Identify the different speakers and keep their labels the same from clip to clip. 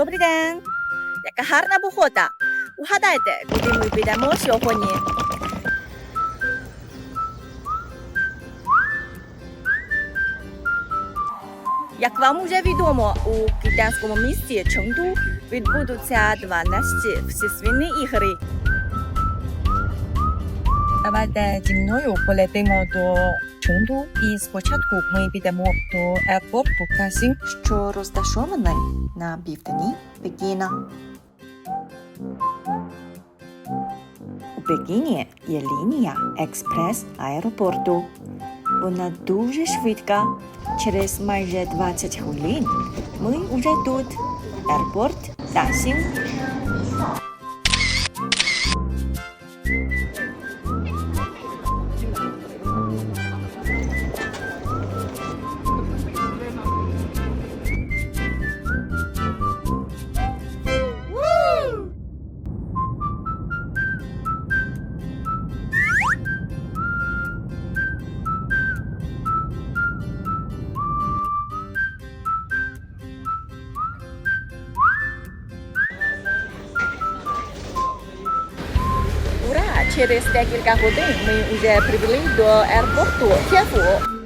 Speaker 1: Добрий день! Яка гарна бухота! Угадайте, куди ми підемо сьогодні? Як вам уже відомо, у китайському місті Чонду відбудуться 12 всесвітні ігри. Давайте зі мною полетимо до Чengду і спочатку ми підемо до аеропорту Касінь, що розташований на півдні Пекіна. У Пекіні є лінія експрес аеропорту. Вона дуже швидка. Через майже 20 хвилин ми вже тут. Аеропорт Дасін. Через декілька годин ми вже прибули до аеропорту Тєфу.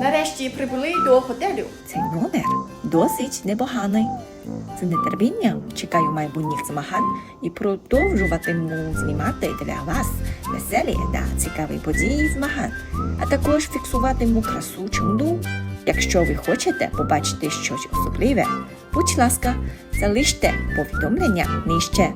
Speaker 1: Нарешті прибули до готелю. Цей номер досить непоганий. З нетерпінням чекаю майбутніх змагань і продовжуватиму знімати для вас веселі та цікаві події змагань, а також фіксуватиму красу Чengду. Якщо ви хочете побачити щось особливе, будь ласка, залиште повідомлення нижче.